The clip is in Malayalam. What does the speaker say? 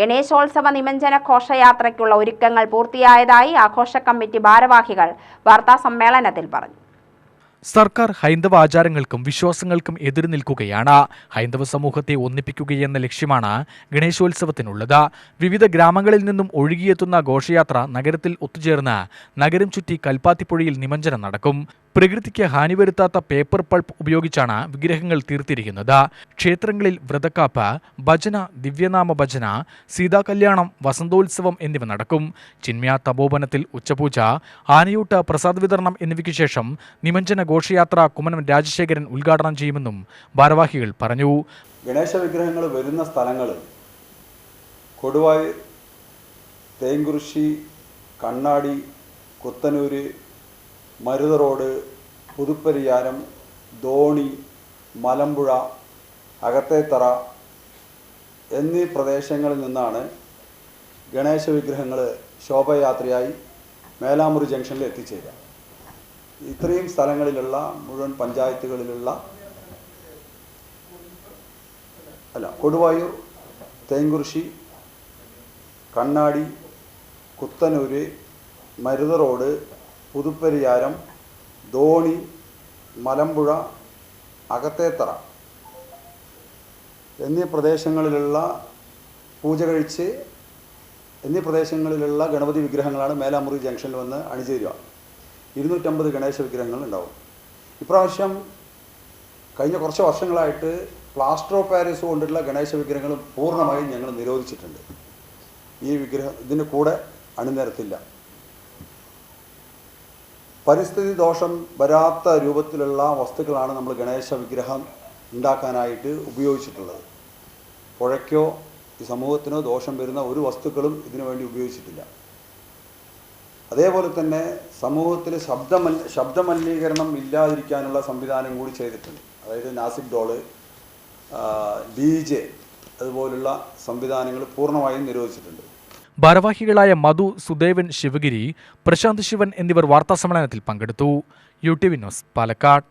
ഗണേശോത്സവ നിമഞ്ജന ഘോഷയാത്രയ്ക്കുള്ള ഒരുക്കങ്ങൾ പൂർത്തിയായതായി ആഘോഷ കമ്മിറ്റി ഭാരവാഹികൾ വാർത്താ സമ്മേളനത്തിൽ പറഞ്ഞു. സർക്കാർ ഹൈന്ദവ ആചാരങ്ങൾക്കും വിശ്വാസങ്ങൾക്കും എതിര് നിൽക്കുകയാണ്. ഹൈന്ദവ സമൂഹത്തെ ഒന്നിപ്പിക്കുകയെന്ന ലക്ഷ്യമാണ് ഗണേശോത്സവത്തിനുള്ളത്. വിവിധ ഗ്രാമങ്ങളിൽ നിന്നും ഒഴുകിയെത്തുന്ന ഘോഷയാത്ര നഗരത്തിൽ ഒത്തുചേർന്ന് നഗരം ചുറ്റി കൽപ്പാത്തിപ്പുഴയിൽ നിമഞ്ജനം നടക്കും. പ്രകൃതിക്ക് ഹാനി വരുത്താത്ത പേപ്പർ പൾപ്പ് ഉപയോഗിച്ചാണ് വിഗ്രഹങ്ങൾ തീർത്തിരിക്കുന്നത്. ക്ഷേത്രങ്ങളിൽ വ്രതക്കാപ്പ് ഭജന ദിവ്യനാമ ഭജന സീതാകല്യാണം വസന്തോത്സവം എന്നിവ നടക്കും. ചിന്മയാ തപോവനത്തിൽ ഉച്ചപൂജ ആനയൂട്ട് പ്രസാദ് വിതരണം എന്നിവയ്ക്ക് ശേഷം നിമഞ്ജന ഘോഷയാത്ര കുമ്മനം രാജശേഖരൻ ഉദ്ഘാടനം ചെയ്യുമെന്നും ഭാരവാഹികൾ പറഞ്ഞു. ഗണേശ വിഗ്രഹങ്ങൾ വരുന്ന സ്ഥലങ്ങൾ കൊടുവായൂർ തേങ്കുറിശി കണ്ണാടി കുത്തനൂര് മരുത റോഡ് പുതുപ്പരിയാരം ധോണി മലമ്പുഴ അകത്തേത്തറ എന്നീ പ്രദേശങ്ങളിൽ നിന്നാണ് ഗണേശ വിഗ്രഹങ്ങൾ ശോഭയാത്രയായി മേലാമുറി ജംഗ്ഷനിൽ എത്തിച്ചേരുക. ഇത്രയും സ്ഥലങ്ങളിലുള്ള മുഴുവൻ പഞ്ചായത്തുകളിലുള്ള അല്ല കൊടുവായൂർ തേങ്കുറിശി കണ്ണാടി കുത്തനൂര് മരുത റോഡ് പുതുപ്പരിയാരം ധോണി മലമ്പുഴ അകത്തേത്തറ എന്നീ പ്രദേശങ്ങളിലുള്ള പൂജ കഴിച്ച് എന്നീ പ്രദേശങ്ങളിലുള്ള ഗണപതി വിഗ്രഹങ്ങളാണ് മേലാമുറി ജംഗ്ഷനിൽ വന്ന് അണിചേരുക. ഇരുന്നൂറ്റമ്പത് ഗണേശ വിഗ്രഹങ്ങൾ ഉണ്ടാവും. ഇപ്രാവശ്യം കഴിഞ്ഞ കുറച്ച് വർഷങ്ങളായിട്ട് പ്ലാസ്റ്റർ ഓഫ് പാരീസ് കൊണ്ടുള്ള ഗണേശ വിഗ്രഹങ്ങൾ പൂർണമായും ഞങ്ങൾ നിരോധിച്ചിട്ടുണ്ട്. ഈ വിഗ്രഹം ഇതിന്റെ കൂടെ അണിനിരത്തില്ല. പരിസ്ഥിതി ദോഷം വരാത്ത രൂപത്തിലുള്ള വസ്തുക്കളാണ് നമ്മൾ ഗണേശ വിഗ്രഹം ഉണ്ടാക്കാനായിട്ട് ഉപയോഗിച്ചിട്ടുള്ളത്. പുഴയ്ക്കോ ഈ സമൂഹത്തിനോ ദോഷം വരുന്ന ഒരു വസ്തുക്കളും ഇതിനു വേണ്ടി ഉപയോഗിച്ചിട്ടില്ല. അതേപോലെ തന്നെ സമൂഹത്തിൽ ശബ്ദമൽ ശബ്ദമലിനീകരണം ഇല്ലാതിരിക്കാനുള്ള സംവിധാനം കൂടി ചെയ്തിട്ടുണ്ട്. അതായത് നാസിക് ഡോൾ ഡി ജെ അതുപോലുള്ള സംവിധാനങ്ങൾ പൂർണമായും നിരോധിച്ചിട്ടുണ്ട്. ഭാരവാഹികളായ മധു സുദേവൻ ശിവഗിരി പ്രശാന്ത് ശിവൻ എന്നിവർ വാർത്താസമ്മേളനത്തിൽ പങ്കെടുത്തു. U T V news Palakkad.